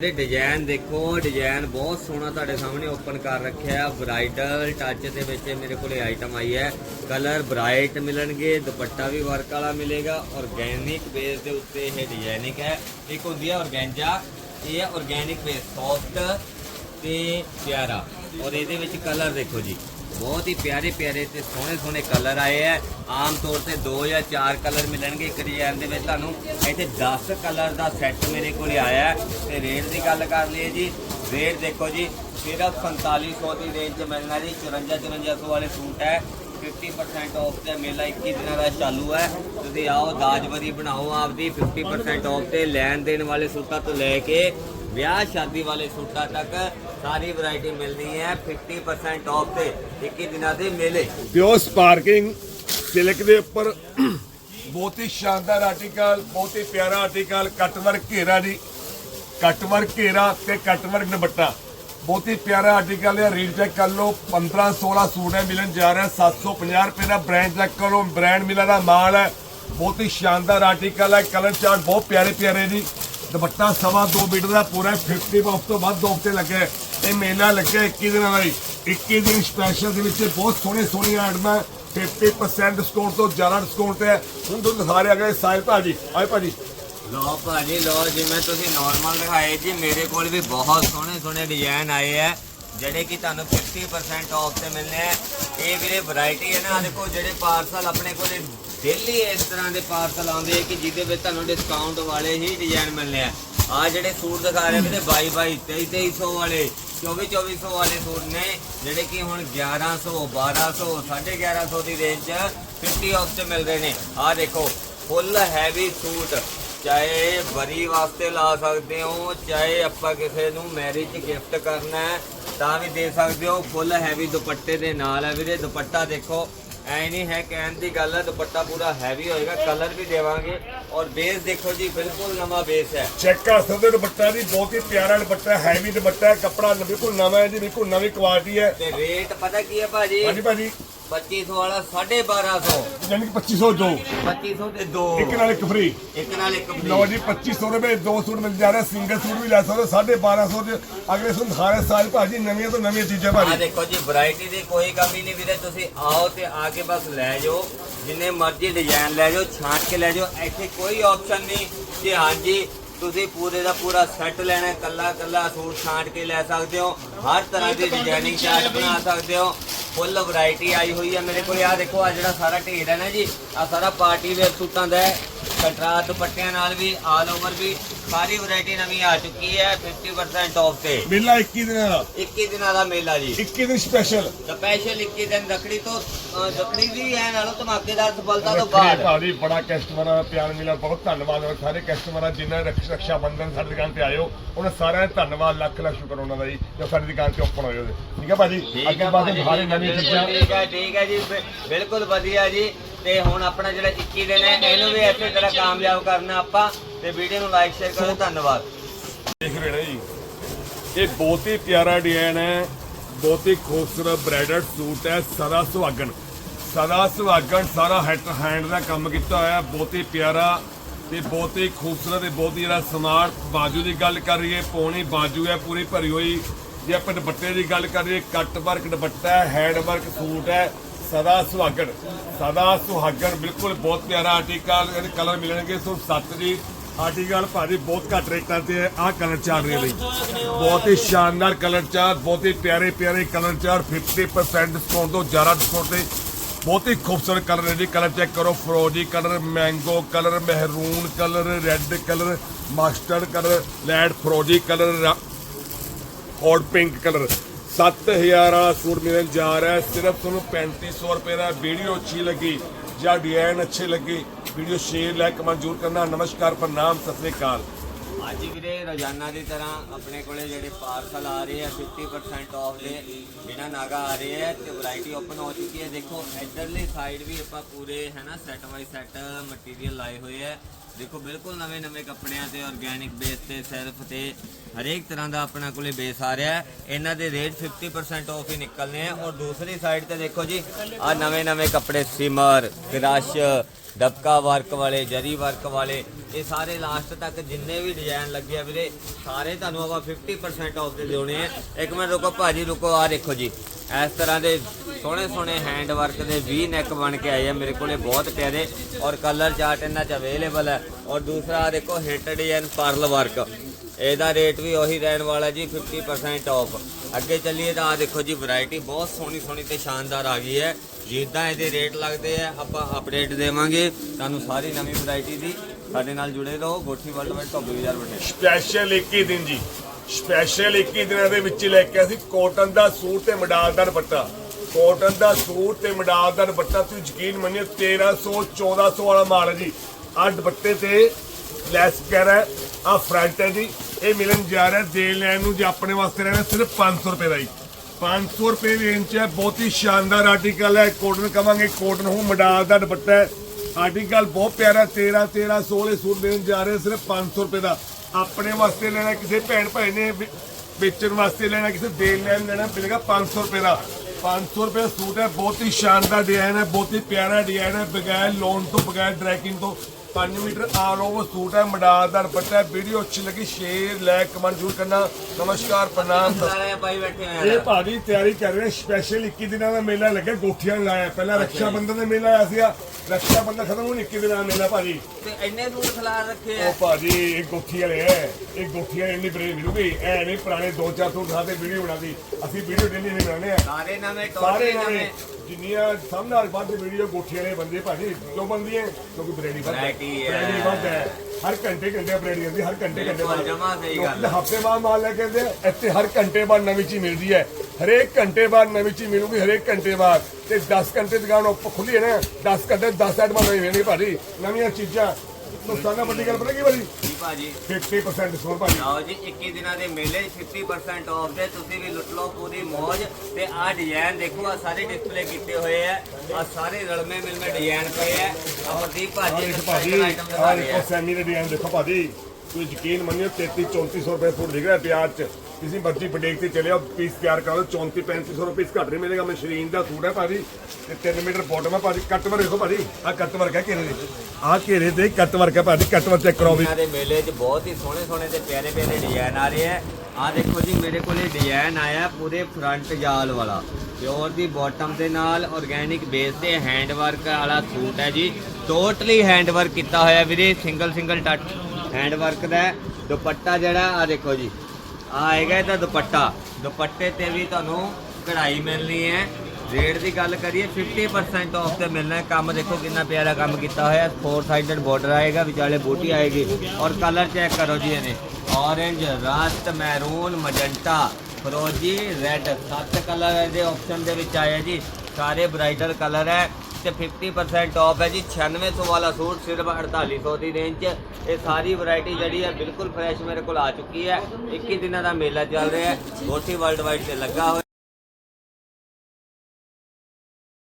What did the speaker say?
ਇਹ ਡਿਜ਼ਾਈਨ ਦੇਖੋ ਡਿਜ਼ਾਈਨ ਬਹੁਤ ਸੋਹਣਾ ਤੁਹਾਡੇ ਸਾਹਮਣੇ ਓਪਨ ਕਰ ਰੱਖਿਆ ਹੈ। ਬ੍ਰਾਈਡਲ ਟੱਚ ਦੇ ਵਿੱਚ ਮੇਰੇ ਕੋਲੇ ਆਈਟਮ ਆਈ ਹੈ। ਕਲਰ ਬ੍ਰਾਈਟ ਮਿਲਣਗੇ, ਦੁਪੱਟਾ ਵੀ ਵਰਕ ਵਾਲਾ ਮਿਲੇਗਾ। ਆਰਗੈਨਿਕ ਬੇਸ ਦੇ ਉੱਤੇ ਇਹ ਡਿਜ਼ਾਈਨਿੰਗ ਹੈ। ਇੱਕ ਹੁੰਦੀ ਹੈ ਆਰਗੈਂਜਾ ਇਹ ਹੈ ਆਰਗੈਨਿਕ ਬੇਸ ਸੌਫਟ ਤੇ ਪਿਆਰਾ। ਔਰ ਇਹਦੇ ਵਿੱਚ ਕਲਰ ਦੇਖੋ ਜੀ। ਬਹੁਤ ਹੀ ਪਿਆਰੇ ਪਿਆਰੇ ਤੇ ਸੋਹਣੇ ਸੋਹਣੇ ਕਲਰ ਆਏ ਹੈ ਆਮ ਤੌਰ ਤੇ 2 ਜਾਂ 4 ਕਲਰ ਮਿਲਣਗੇ ਇੱਕ ਡਿਜ਼ਾਈਨ ਦੇ ਵਿੱਚ ਤੁਹਾਨੂੰ। ਇੱਥੇ 10 ਕਲਰ ਦਾ ਸੈੱਟ ਮੇਰੇ ਕੋਲ ਆਇਆ ਹੈ। ਤੇ ਰੇਟ ਦੀ ਗੱਲ ਕਰ ਲਈਏ ਜੀ। ਰੇਟ ਦੇਖੋ ਜੀ, ਸਿਰਫ 4500 ਦੀ ਰੇਂਜ 'ਚ ਮਿਲਣਾ ਜੀ। 54 5400 ਵਾਲੇ ਸੂਟ ਹੈ। 50% ਆਫ ਤੇ ਮੇਲਾ 21 ਦਿਨਾਂ ਦਾ ਚਾਲੂ ਹੈ। ਤੁਸੀਂ ਆਓ ਦਾਜਵਰੀ ਬਣਾਓ ਆਪਦੀ। 50% ਆਫ ਤੇ ਲੈਣ ਦੇਣ ਵਾਲੇ ਸੂਟਾਂ ਤੋਂ ਲੈ ਕੇ ਵਿਆਹ ਸ਼ਾਦੀ ਵਾਲੇ ਸੂਟਾਂ ਤੱਕ ਸਾਰੀ ਵੈਰਾਈਟੀ ਮਿਲਣੀ ਹੈ 50% ਆਫ ਤੇ 21 ਦਿਨਾਂ ਦੇ ਮੇਲੇ। ਪਿਓਰ ਸਪਾਰਕਿੰਗ ਸਿਲਕ ਦੇ ਉੱਪਰ। ਬਹੁਤ ਹੀ ਸ਼ਾਨਦਾਰ ਆਰਟੀਕਲ ਬਹੁਤ ਹੀ ਪਿਆਰਾ ਆਰਟੀਕਲ ਕੱਟ ਵਰਕ ਘੇਰਾ ਜੀ। ਕੱਟ ਵਰਕ ਘੇਰਾ ਤੇ ਕੱਟ ਵਰਕ ਦੁਪੱਟਾ। ਬਹੁਤ ਹੀ ਪਿਆਰਾ ਆਰਟੀਕਲ ਹੈ ਰੀਡ ਚੈੱਕ ਕਰ ਲਓ 15 16 ਸੂਟ ਹੈ ਮਿਲਣ ਜਾ ਰਿਹਾ 750 ਰੁਪਏ ਦਾ ਬ੍ਰਾਂਡ ਚੈੱਕ ਕਰੋ ਬ੍ਰਾਂਡ ਮਿਲਾ ਦਾ ਮਾਲ ਹੈ। ਬਹੁਤ ਹੀ ਸ਼ਾਨਦਾਰ ਆਰਟੀਕਲ ਹੈ ਕਲਰ ਚਾਰਟ ਬਹੁਤ ਪਿਆਰੇ ਪਿਆਰੇ ਜੀ। ਦੁਪੱਟਾ ਸਵਾ 2 ਮੀਟਰ ਦਾ ਪੂਰਾ 50 ਆਫ ਤੋਂ ਵੱਧ ਆਫ ਤੇ ਲੱਗਿਆ ਇਹ ਮੇਲਾ ਲੱਗਿਆ 21 ਦਿਨਾਂ ਦਾ ਜੀ 21 ਦਿਨ ਸਪੈਸ਼ਲ ਦੇ ਵਿੱਚ ਬਹੁਤ ਸੋਹਣੇ ਸੋਹਣੀਆਂ ਆਈਟਮਾਂ 50% ਡਿਸਕਾਊਂਟ ਤੋਂ ਜ਼ਿਆਦਾ ਡਿਸਕਾਊਂਟ ਤੇ ਹੈ। ਹੁਣ ਤੁਹਾਨੂੰ ਦਿਖਾ ਰਿਹਾ ਗਏ ਸਾਹਿਬ ਭਾਜੀ। ਆਏ ਭਾਜੀ। ਲੋ ਭਾਜੀ ਲੋ ਜਿਵੇਂ ਤੁਸੀਂ ਨਾਰਮਲ ਦਿਖਾਏ ਜੀ, ਮੇਰੇ ਕੋਲ ਵੀ ਬਹੁਤ ਸੋਹਣੇ ਸੋਹਣੇ ਡਿਜ਼ਾਈਨ ਆਏ ਆ, ਜਿਹੜੇ ਕਿ ਤੁਹਾਨੂੰ 50% ਆਫ ਤੇ ਮਿਲਨੇ ਆ। ਇਹ ਵੀਰੇ ਵੈਰਾਈਟੀ ਹੈ ਨਾ, ਆਹ ਦੇਖੋ ਜਿਹੜੇ ਪਾਰਸਲ ਆਪਣੇ ਕੋਲ ਡੇਲੀ ਇਸ ਤਰ੍ਹਾਂ ਦੇ ਪਾਰਸਲ ਆਉਂਦੇ ਕਿ ਜਿਹਦੇ ਵਿੱਚ ਤੁਹਾਨੂੰ ਡਿਸਕਾਊਂਟ ਵਾਲੇ ਹੀ ਡਿਜ਼ਾਈਨ ਮਿਲਨੇ ਆ। ਆ ਜਿਹੜੇ ਸੂਟ ਦਿਖਾ ਰਹੇ ਵੀਰੇ 22 22 23 2300 ਵਾਲੇ 24 2400 ਵਾਲੇ ਸੂਟ ਨੇ, ਜਿਹੜੇ ਕਿ ਹੁਣ 1100 1200 1150 ਦੀ ਰੇਂਜ 'ਚ 50 ਆਫ ਤੇ ਮਿਲ ਰਹੇ ਨੇ। ਆ ਦੇਖੋ ਫੁੱਲ ਹੈਵੀ ਸੂਟ, ਚਾਹੇ ਵਰੀ ਵਾਸਤੇ ਲਾ ਸਕਦੇ ਹੋ, ਚਾਹੇ ਆਪਾਂ ਕਿਸੇ ਨੂੰ ਮੈਰਿਜ ਗਿਫਟ ਕਰਨਾ ਹੈ, ਤਾਂ ਵੀ ਦੇ ਸਕਦੇ ਹੋ। ਫੁੱਲ ਹੈਵੀ ਦੁਪੱਟੇ ਦੇ ਨਾਲ ਹੈ ਵੀਰੇ, ਦੁਪੱਟਾ ਦੇਖੋ ਐ ਨਹੀਂ ਹੈ ਕਹਿਣ ਦੀ ਗੱਲ ਹੈ ਦੁਪੱਟਾ ਪੂਰਾ ਹੈਵੀ ਹੋਏਗਾ ਕਲਰ ਵੀ ਦੇਵਾਂਗੇ। ਔਰ ਬੇਸ ਦੇਖੋ ਜੀ ਬਿਲਕੁਲ ਨਵਾਂ ਬੇਸ ਹੈ। ਚੈੱਕ ਕਰ ਸਕਦੇ ਹੋ ਦੁਪੱਟਾ ਜੀ ਬਹੁਤ ਹੀ ਪਿਆਰਾ ਦੁਪੱਟਾ ਹੈਵੀ ਦੁਪੱਟਾ ਹੈ ਕੱਪੜਾ ਬਿਲਕੁਲ ਨਵਾਂ ਹੈ ਜੀ ਬਿਲਕੁਲ ਨਵੀਂ ਕੁਆਲਿਟੀ ਹੈ। ਤੇ ਰੇਟ ਪਤਾ ਕੀ ਹੈ ਭਾਜੀ? ਹਾਂਜੀ ਭਾਜੀ। 2500 ਵਾਲਾ 1250 ਯਾਨੀ ਕਿ 2500 ਦੋ। 2500 ਦੇ ਦੋ। ਇੱਕ ਨਾਲ ਇੱਕ ਫ੍ਰੀ ਇੱਕ ਨਾਲ ਇੱਕ free। ਲਓ ਜੀ 2500 ਰੁਪਏ ਦੋ ਸੂਟ ਮਿਲ ਜਾ ਰਹੇ ਸਿੰਗਲ ਸੂਟ ਵੀ ਲੈ ਸਕਦੇ ਹੋ 1250 ਦੇ ਅਗਲੇ ਸੂਟ ਸਾਰੇ ਸਾਲ ਭਾਜੀ ਨਵੀਆਂ ਤੋਂ ਨਵੀਆਂ ਚੀਜ਼ਾਂ ਆ ਭਾਜੀ ਦੇਖੋ ਜੀ ਵੈਰਾਈਟੀ ਦੀ ਕੋਈ ਕਮੀ ਨਹੀਂ ਵੀਰੇ ਤੁਸੀਂ ਆਓ ਤੇ ਆ ਕੇ ਬਸ ਲੈ ਜਾਓ ਜਿੰਨੇ ਮਰਜ਼ੀ ਡਿਜ਼ਾਈਨ ਲੈ ਜਾਓ ਛਾਂਟ ਕੇ ਲੈ ਜਾਓ ਇੱਥੇ ਕੋਈ ਆਪਸ਼ਨ ਨਹੀਂ। ਕਿ ਹਾਂਜੀ ਤੁਸੀਂ ਪੂਰੇ ਦਾ ਪੂਰਾ ਸੈੱਟ ਲੈਣਾ ਹੈ, ਕੱਲਾ ਕੱਲਾ ਸੂਟ ਛਾਂਟ ਕੇ ਲੈ ਸਕਦੇ ਹੋ ਹਰ ਤਰ੍ਹਾਂ ਦੀ ਡਿਜ਼ਾਈਨਿੰਗ ਚਾਰਟ ਬਣਾ ਸਕਦੇ ਹੋ। ਫੁੱਲ ਵੈਰਾਈਟੀ ਆਈ ਹੋਈ ਹੈ ਮੇਰੇ ਕੋਲ। ਆ ਦੇਖੋ ਆ ਜਿਹੜਾ ਸਾਰਾ ਢੇਰ ਹੈ ਨਾ ਜੀ ਆ ਸਾਰਾ ਪਾਰਟੀ ਵੇਅਰ ਸੂਟਾਂ ਦਾ ਹੈ। ਕੰਟਰਾਸਟ ਦੁਪੱਟਿਆਂ ਨਾਲ ਵੀ ਆਲ ਓਵਰ ਵੀ ਸਾਰੀ ਵੈਰਾਈਟੀ ਨਵੀਂ ਆ ਚੁੱਕੀ ਹੈ 50% ਆਫ ਤੇ। ਮੇਲਾ 21 ਦਿਨਾਂ ਦਾ? 21 ਦਿਨਾਂ ਦਾ ਮੇਲਾ ਜੀ। 21 ਦਿਨ ਸਪੈਸ਼ਲ ਸਪੈਸ਼ਲ 21 ਦਿਨ ਰੱਖੜੀ ਤੋਂ ਰੱਖੜੀ ਵੀ ਹੈ ਨਾਲੋਂ ਧਮਾਕੇਦਾਰ ਸਫਲਤਾ ਤੋਂ ਬਾਅਦ। ਭਾਜੀ ਬੜਾ ਕਸਟਮਰ ਪਿਆਰ ਮਿਲਿਆ ਬਹੁਤ ਧੰਨਵਾਦ ਹੈ ਸਾਰੇ ਕਸਟਮਰਾਂ ਜਿਨ੍ਹਾਂ ਰਕਸ਼ਾ ਬੰਧਨ ਸਾਡੀ ਦੁਕਾਨ ਤੇ ਆਇਓ। ਉਹਨਾਂ ਸਾਰਿਆਂ ਦਾ ਧੰਨਵਾਦ ਲੱਖ ਲੱਖ ਸ਼ੁਕਰ ਉਹਨਾਂ ਦਾ ਜੀ ਜੋ ਸਾਡੀ ਦੁਕਾਨ ਤੇ ਓਪਨ ਹੋਏ ਠੀਕ ਹੈ ਭਾਜੀ? ਅੱਗੇ ਬਾਅਦ ਸਾਰੇ ਬਿਲਕੁਲ ਚੀਜ਼ਾਂ ਠੀਕ ਹੈ ਠੀਕ ਹੈ ਜੀ ਬਿਲਕੁਲ ਵਧੀਆ ਜੀ। ਤੇ ਹੁਣ ਆਪਣਾ ਜਿਹੜਾ 21 ਦਿਨ ਹੈ ਇਹਨੂੰ ਵੀ ਇਸੇ ਤਰ੍ਹਾਂ ਕਾਮਯਾਬ ਕਰਨਾ ਆਪਾਂ ਤੇ ਵੀਡੀਓ ਨੂੰ ਲਾਈਕ ਸ਼ੇਅਰ ਕਰੋ ਧੰਨਵਾਦ। ਦੇਖ ਰਹੇ ਨੇ ਜੀ। ਇਹ ਬਹੁਤ ਹੀ ਪਿਆਰਾ ਡਿਜ਼ਾਈਨ ਹੈ ਬਹੁਤ ਹੀ ਖੂਬਸੂਰਤ ਬ੍ਰਾਈਡਲ ਸੂਟ ਹੈ ਸਦਾ ਸੁਹਾਗਣ। ਸਦਾ ਸੁਹਾਗਣ ਸਾਰਾ ਹੈਂਡ ਹੈਂਡ ਦਾ ਕੰਮ ਕੀਤਾ ਹੋਇਆ ਹੈ, ਬਹੁਤ ਹੀ ਪਿਆਰਾ ਤੇ ਬਹੁਤ ਹੀ ਖੂਬਸੂਰਤ ਤੇ ਬਹੁਤ ਹੀ ਜਿਹੜਾ ਸਮਾਰਟ ਬਾਜੂ ਦੀ ਗੱਲ ਕਰ ਰਹੀਏ ਪੌਣੀ ਬਾਜੂ ਹੈ ਪੂਰੀ ਭਰੀ ਹੋਈ। ਜੇ ਆਪਾਂ ਦੁਪੱਟੇ ਦੀ ਗੱਲ ਕਰੀਏ ਕੱਟ ਵਰਕ ਦੁਪੱਟਾ ਹੈ ਹੈਂਡ ਵਰਕ ਸੂਟ ਹੈ ਸਦਾ ਸੁਹਾਗਣ ਸਦਾ ਸੁਹਾਗਣ, ਬਿਲਕੁਲ ਬਹੁਤ ਪਿਆਰਾ ਆਰਟੀਕਲ ਇਹਦੇ ਕਲਰ ਮਿਲਣਗੇ, ਸੋ ਸੱਤ ਜੀ ਆਰਟੀਕਲ ਭਾਜੀ ਬਹੁਤ ਘੱਟ ਰੇਟਾਂ ਤੇ ਆਹ ਕਲਰ ਚੱਲ ਰਹੇ ਬਈ। ਬਹੁਤ ਹੀ ਸ਼ਾਨਦਾਰ ਕਲਰ ਚਾਰਟ ਬਹੁਤ ਹੀ ਪਿਆਰੇ ਪਿਆਰੇ ਕਲਰ ਚਾਰਟ 50% ਡਿਸਕਾਊਂਟ ਤੋਂ ਜ਼ਿਆਦਾ ਡਿਸਕਾਊਂਟ ਤੇ ਬਹੁਤ ਹੀ ਖੂਬਸੂਰਤ ਕਲਰ ਹੈ ਜੀ ਕਲਰ ਚੈੱਕ ਕਰੋ, ਫਰੋਜੀ ਕਲਰ ਮੈਂਗੋ ਕਲਰ ਮਹਿਰੂਨ colour red colour mustard colour lead ਫਰੋਜੀ ਕਲਰ ਔਰ ਪਿੰਕ ਕਲਰ 7000 ਵਾਲਾ ਸੂਟ ਮਿਲਣ ਜਾ ਰਿਹਾ ਹੈ। ਸਿਰਫ ਤੁਹਾਨੂੰ 3500 ਰੁਪਏ ਦਾ ਵੀਡੀਓ ਅੱਛੀ ਲੱਗੀ, ਜਾਂ ਡਿਜ਼ਾਈਨ ਅੱਛੇ ਲੱਗੇ, ਵੀਡੀਓ ਸ਼ੇਅਰ ਲਾਈਕ ਕਮੈਂਟ ਜ਼ਰੂਰ ਕਰਨਾ। ਨਮਸਕਾਰ, ਪ੍ਰਣਾਮ, ਸਤਿ ਸ੍ਰੀ ਅਕਾਲ। ਅੱਜ ਵੀਰੇ ਰੋਜ਼ਾਨਾ ਦੀ ਤਰ੍ਹਾਂ ਆਪਣੇ ਕੋਲੇ ਜਿਹੜੇ ਪਾਰਸਲ ਆ ਰਹੇ ਆ 50% ਆਫ ਦੇ ਬਿਨਾ ਨਾਗਾ ਆ ਰਹੇ ਆ ਤੇ ਵੈਰਾਈਟੀ ਓਪਨ ਹੋ ਚੁੱਕੀ ਹੈ। ਦੇਖੋ, ਇਧਰਲੀ ਸਾਈਡ ਵੀ ਆਪਾਂ ਪੂਰੇ, ਹੈ ਨਾ ਸੈੱਟ ਬਾਈ ਸੈੱਟ ਮਟੀਰੀਅਲ ਲਾਏ ਹੋਏ ਆ। ਦੇਖੋ, ਬਿਲਕੁਲ ਨਵੇਂ ਨਵੇਂ ਕੱਪੜਿਆਂ ਤੇ ਆਰਗੈਨਿਕ ਬੇਸ ਤੇ ਸੈਲਫ ਤੇ ਹਰੇਕ ਤਰ੍ਹਾਂ ਦਾ ਆਪਣਾ ਕੋਲੇ ਬੇਸ ਆ ਰਿਹਾ ਹੈ। ਇਹਨਾਂ ਦੇ ਰੇਟ 50% ਆਫ ਹੀ ਨਿਕਲਨੇ ਆ। ਔਰ ਦੂਸਰੀ ਸਾਈਡ ਤੇ ਦੇਖੋ ਜੀ ਆ ਨਵੇਂ ਨਵੇਂ ਕੱਪੜੇ ਸਿਮਰ ਕ੍ਰਸ਼ ਡਬਕਾ ਵਰਕ ਵਾਲੇ, ਜਰੀ ਵਰਕ ਵਾਲੇ, ਇਹ ਸਾਰੇ ਲਾਸਟ ਤੱਕ ਜਿੰਨੇ ਵੀ ਡਿਜ਼ਾਈਨ ਲੱਗੇ ਆ ਵੀਰੇ, ਸਾਰੇ ਤੁਹਾਨੂੰ ਆਪਾਂ 50% ਆਫ ਦੇ ਦੇਣੇ ਆ। ਇੱਕ ਮਿੰਟ ਰੁਕੋ ਭਾਜੀ, ਰੁਕੋ ਆ ਦੇਖੋ ਜੀ। ਇਸ ਤਰ੍ਹਾਂ ਦੇ ਸੋਹਣੇ ਸੋਹਣੇ ਹੈਂਡ ਵਰਕ ਦੇ ਵੀ ਨੈਕ ਬਣ ਕੇ ਆਏ ਆ, ਮੇਰੇ ਕੋਲੇ ਬਹੁਤ ਪਿਆਰੇ ਔਰ ਕਲਰ ਚਾਰਟ ਇਹਨਾਂ ਚ ਅਵੇਲੇਬਲ ਹੈ ਔਰ ਦੂਸਰਾ ਆਹ ਦੇਖੋ ਹਿੱਟ ਡਿਜ਼ਾਈਨ ਪਰਲ ਵਰਕ ਇਹਦਾ ਰੇਟ ਵੀ ਉਹੀ ਰਹਿਣ ਵਾਲਾ ਜੀ 50% ਆਫ ਅੱਗੇ ਚੱਲੀਏ ਤਾਂ ਆ ਦੇਖੋ ਜੀ ਵੈਰਾਈਟੀ ਬਹੁਤ ਸੋਹਣੀ ਸੋਹਣੀ ਤੇ ਸ਼ਾਨਦਾਰ ਆ ਗਈ ਹੈ। ਜਿੱਦਾਂ ਇਹਦੇ ਰੇਟ ਲੱਗਦੇ ਆ, ਆਪਾਂ ਅਪਡੇਟ ਦੇਵਾਂਗੇ। ਤੁਹਾਨੂੰ ਸਾਰੀ ਨਵੀਂ ਵੈਰਾਈਟੀ ਦੀ ਸਾਡੇ ਨਾਲ ਜੁੜੇ ਰਹੋ। ਗੋਠੀ ਵਰਲਡ ਵਾਈਡ ਤੋਂ 2000 ਬਟੇ ਸਪੈਸ਼ਲ 21 ਦਿਨ ਜੀ। ਸਪੈਸ਼ਲ 21 ਦਿਨਾਂ ਦੇ ਵਿੱਚ ਲੈ ਕੇ ਅਸੀਂ ਕੋਟਨ ਦਾ ਸੂਟ ਤੇ ਮਡਾਲ ਦਾ ਦੁਪੱਟਾ। ਕੋਟਨ ਦਾ ਸੂਟ ਤੇ ਮਡਾਲ ਦਾ ਦੁਪੱਟਾ। ਤੁਸੀਂ ਯਕੀਨ ਮੰਨਿਓ 1300 1400 ਵਾਲਾ ਮਾਲ ਹੈ ਜੀ। ਆ ਦੁਪੱਟੇ ਤੇ ਲੈਸ ਵਗੈਰਾ ਆ ਫਰੰਟ ਹੈ ਜੀ। ਇਹ ਮਿਲਣ ਜਾ ਰਿਹਾ ਦੇ ਲੈਣ ਨੂੰ ਜੇ ਆਪਣੇ ਵਾਸਤੇ ਰਹਿਣਾ ਸਿਰਫ 500 ਰੁਪਏ ਦਾ ਜੀ। 500 ਰੁਪਏ ਰੇਂਜ 'ਚ ਹੈ, ਬਹੁਤ ਹੀ ਸ਼ਾਨਦਾਰ ਆਰਟੀਕਲ ਹੈ। ਕੋਟਨ ਕਵਾਂਗੇ ਕੋਟਨ ਹੋ ਮਡਾਲ ਦਾ ਦੁਪੱਟਾ ਹੈ। ਆਰਟੀਕਲ ਬਹੁਤ ਪਿਆਰਾ 13 13 16 ਸੂਟ ਦੇਣ ਜਾ ਰਹੇ ਸਿਰਫ 500 ਰੁਪਏ ਦਾ। ਆਪਣੇ ਵਾਸਤੇ ਲੈਣਾ ਕਿਸੇ ਭੈਣ ਭਾਈ ਨੇ ਵੇਚਣ ਵਾਸਤੇ ਲੈਣਾ, ਕਿਸੇ ਦੇਣ ਲੈਣ ਲੈਣਾ, ਮਿਲੇਗਾ 500 ਰੁਪਏ ਦਾ। 500 ਰੁਪਏ ਦਾ ਸੂਟ ਹੈ, ਬਹੁਤ ਹੀ ਸ਼ਾਨਦਾਰ ਡਿਜ਼ਾਈਨ ਹੈ, ਬਹੁਤ ਹੀ ਪਿਆਰਾ ਡਿਜ਼ਾਈਨ ਹੈ, ਬਗੈਰ ਲੋਨ ਤੋਂ, ਬਗੈਰ ਡਰੈਕਿੰਗ ਤੋਂ। 5 ਮੀਟਰ ਆਲ ਓਵਰ ਸੂਟ ਹੈ ਮਡਾਲ ਦਾ ਦੁਪੱਟਾ ਹੈ ਵੀਡੀਓ ਅੱਛੀ ਲੱਗੀ ਸ਼ੇਅਰ ਲਾਈਕ ਕਮੈਂਟ ਜ਼ਰੂਰ ਕਰਨਾ। ਨਮਸਕਾਰ ਪ੍ਰਣਾਮ। ਸਤਿ ਸਾਰੇ ਭਾਈ ਬੈਠੇ ਹੋਏ ਇਹ ਭਾਜੀ ਤਿਆਰੀ ਕਰ ਰਹੇ ਸਪੈਸ਼ਲ 21 ਦਿਨਾਂ ਦਾ ਮੇਲਾ ਲੱਗਿਆ ਗੋਠੀਆਂ ਲਾਇਆ। ਪਹਿਲਾਂ ਰੱਖਿਆ ਬੰਧਨ ਦਾ ਮੇਲਾ ਆਇਆ ਸੀਗਾ ਰੱਖਿਆ ਬੰਧਨ ਖਤਮ ਹੋਣ 21 ਦਿਨਾਂ ਦਾ ਮੇਲਾ ਭਾਜੀ। ਤੇ ਇੰਨੇ ਸੂਟ ਖਿਲਾਰ ਰੱਖੇ ਆ। ਉਹ ਭਾਜੀ ਇਹ ਗੋਠੀ ਵਾਲੇ ਐ ਇਹ ਗੋਠੀ ਵਾਲੇ ਇੰਨੀ ਬਰੇ ਮਿਲੂਗੀ ਐ ਨਹੀਂ ਪੁਰਾਣੇ ਦੋ ਚਾਰ ਸੂਟ ਖਾਦੇ ਵੀਡੀਓ ਬਣਾਦੀ ਅਸੀਂ ਵੀਡੀਓ ਡੇਲੀ ਨਹੀਂ ਬਣਾਉਂਦੇ ਆ ਸਾਰੇ ਨਵੇਂ ਸਾਰੇ ਨਵੇਂ। ਜਿੰਨੀਆਂ ਸਭ ਨਾਲ ਵੱਧ ਵੀਡੀਓ ਗੋਠੀ ਵਾਲੇ ਬੰਦੇ ਭਾਜੀ ਕਿਉਂ ਬੰਦੀਆਂ ਕਿਉਂਕਿ ਬਰੇਡੀ ਵੱਧ Variety ਹੈ। ਬਰੇਡੀ ਵੱਧ ਹੈ। ਹਰ ਘੰਟੇ ਘੰਟੇ ਬਰੇਡੀ ਆਉਂਦੀ ਹਰ ਘੰਟੇ ਘੰਟੇ ਬਿਲਕੁਲ, ਜਮਾਂ ਸਹੀ ਗੱਲ ਹੈ। ਹਫ਼ਤੇ ਬਾਅਦ ਮਾਲ ਲੈ ਕੇ ਆਉਂਦੇ ਆ, ਇੱਥੇ ਹਰ ਘੰਟੇ ਬਾਅਦ ਨਵੀਂ ਚੀਜ਼ ਮਿਲਦੀ ਹੈ। ਹਰੇਕ ਘੰਟੇ ਬਾਅਦ ਨਵੀਂ ਚੀਜ਼ ਮਿਲੂਗੀ ਹਰੇਕ ਘੰਟੇ ਬਾਅਦ। ਤੇ 10 ਘੰਟੇ ਦੁਕਾਨ ਉੱਪਰ ਖੁੱਲੀ ਹੈ ਨਾ 10 ਘੰਟੇ 10 ਐਟ ਬਾਅਦ ਨਵੀਂ ਮਿਲਣੀ ਭਾਜੀ। ਨਵੀਆਂ ਚੀਜ਼ਾਂ ਨੁਕਸਾਨਾ ਵੱਡੀ ਗੱਲ ਪਤਾ ਕੀ ਭਾਜੀ? ਜੀ ਭਾਜੀ? 50% ਡਿਸਕਾਊਂਟ ਭਾਜੀ। ਲਓ ਜੀ 21 ਦਿਨਾਂ ਦੇ ਮੇਲੇ 50% ਆਫ ਦੇ। ਤੁਸੀਂ ਵੀ ਲੁੱਟ ਲਓ ਪੂਰੀ ਮੌਜ। ਤੇ ਆਹ ਡਿਜ਼ਾਈਨ ਦੇਖੋ ਆ ਸਾਰੇ ਡਿਸਪਲੇ ਕੀਤੇ ਹੋਏ ਆ। ਆ ਸਾਰੇ ਰਲਮੇ ਮਿਲਮੇ ਡਿਜ਼ਾਈਨ ਪਏ ਆ। ਅਮਰਦੀਪ ਭਾਜੀ ਇੱਕ ਭਾਜੀ ਆਈਟਮ ਦਿਖਾ ਆ। ਸੈਮੀ ਦੇ ਡਿਜ਼ਾਈਨ ਦੇਖੋ ਭਾਜੀ। ਤੁਸੀਂ ਯਕੀਨ ਮੰਨਿਓ 33 3400 ਰੁਪਏ ਫੁੱਟ ਦਿਖ ਰਿਹਾ ਪਿਆਜ਼ ਚ। ਕਿਸੇ ਮਰਜ਼ੀ ਬਟੇਕ ਤੇ ਚਲੇ ਆਓ ਪੀਸ ਤਿਆਰ ਕਰਾ ਲਓ 34 3500 ਰੁਪਏ ਇਸ ਘੱਟ ਨਹੀਂ ਮਿਲੇਗਾ ਮਸ਼ੀਨ ਦਾ ਸੂਟ ਹੈ ਭਾਜੀ, ਤੇ 3 ਮੀਟਰ ਬਾਟਮ ਹੈ ਭਾਜੀ ਕੱਟ ਵਰਕ ਦੇਖੋ ਭਾਜੀ ਕੱਟ ਵਰਕ ਹੈ ਘੇਰੇ ਦੇ, ਆਹ ਘੇਰੇ ਤੇ ਕੱਟ ਵਰਕ ਹੈ ਭਾਜੀ ਕੱਟ ਵਰਕ ਚੈੱਕ ਕਰੋ ਵੀ। ਇਹਨਾਂ ਦੇ ਮੇਲੇ 'ਚ ਬਹੁਤ ਹੀ ਸੋਹਣੇ ਸੋਹਣੇ ਤੇ ਪਿਆਰੇ ਪਿਆਰੇ ਡਿਜ਼ਾਈਨ ਆ ਰਹੇ ਆ ਆ ਦੇਖੋ ਜੀ, ਮੇਰੇ ਕੋਲੇ ਡਿਜ਼ਾਈਨ ਆਇਆ ਪੂਰੇ ਫਰੰਟ ਜਾਲ ਵਾਲਾ। ਪਿਓਰ ਦੀ ਬਾਟਮ ਦੇ ਨਾਲ ਆਰਗੈਨਿਕ ਬੇਸ ਤੇ ਹੈਂਡ ਵਰਕ ਵਾਲਾ ਸੂਟ ਹੈ ਜੀ। ਟੋਟਲੀ ਹੈਂਡ ਵਰਕ ਕੀਤਾ ਹੋਇਆ ਵੀਰੇ single single touch hand work ਦਾ ਹੈ। ਦੁਪੱਟਾ ਜਿਹੜਾ ਆ ਦੇਖੋ ਜੀ ਆਏਗਾ ਇਹਦਾ ਦੁਪੱਟਾ। ਦੁਪੱਟੇ ਤੇ ਵੀ ਤੁਹਾਨੂੰ ਕਢਾਈ ਮਿਲਣੀ ਹੈ। ਰੇਟ ਦੀ ਗੱਲ ਕਰੀਏ 50% ਆਫ ਤੇ ਮਿਲਣਾ ਹੈ। ਕੰਮ ਦੇਖੋ ਕਿੰਨਾ ਪਿਆਰਾ ਕੰਮ ਕੀਤਾ ਹੋਇਆ ਫੋਰ ਸਾਈਡਡ ਬਾਰਡਰ ਆਏਗਾ, ਵਿਚਾਲੇ ਬੂਟੀ ਆਏਗੀ। ਔਰ ਕਲਰ ਚੈੱਕ ਕਰੋ ਜੀ ਇਹਨੇ। ਔਰੇਂਜ ਰਸਟ ਮੈਰੂਨ ਮਜੰਟਾ ਫਰੋਜੀ ਰੈੱਡ ਸੱਤ ਕਲਰ ਇਹਦੇ ਆਪਸ਼ਨ ਦੇ ਵਿੱਚ ਆਇਆ ਜੀ। ਸਾਰੇ ਬ੍ਰਾਈਡਲ ਕਲਰ ਹੈ। ਤੇ 50% ਆਫ ਹੈ ਜੀ। 9600 ਵਾਲਾ ਸੂਟ ਸਿਰਫ 4800 ਦੀ ਰੇਂਜ 'ਚ ਇਹ ਸਾਰੀ ਵੈਰਾਈਟੀ ਜਿਹੜੀ ਹੈ ਬਿਲਕੁਲ ਫਰੈਸ਼ ਮੇਰੇ ਕੋਲ ਆ ਚੁੱਕੀ ਹੈ। 21 ਦਿਨਾਂ ਦਾ ਮੇਲਾ ਚੱਲ ਰਿਹਾ ਹੈ। ਗੋਠੀ ਵਰਲਡ ਵਾਈਡ ਤੇ ਲੱਗਾ ਹੋਇਆ।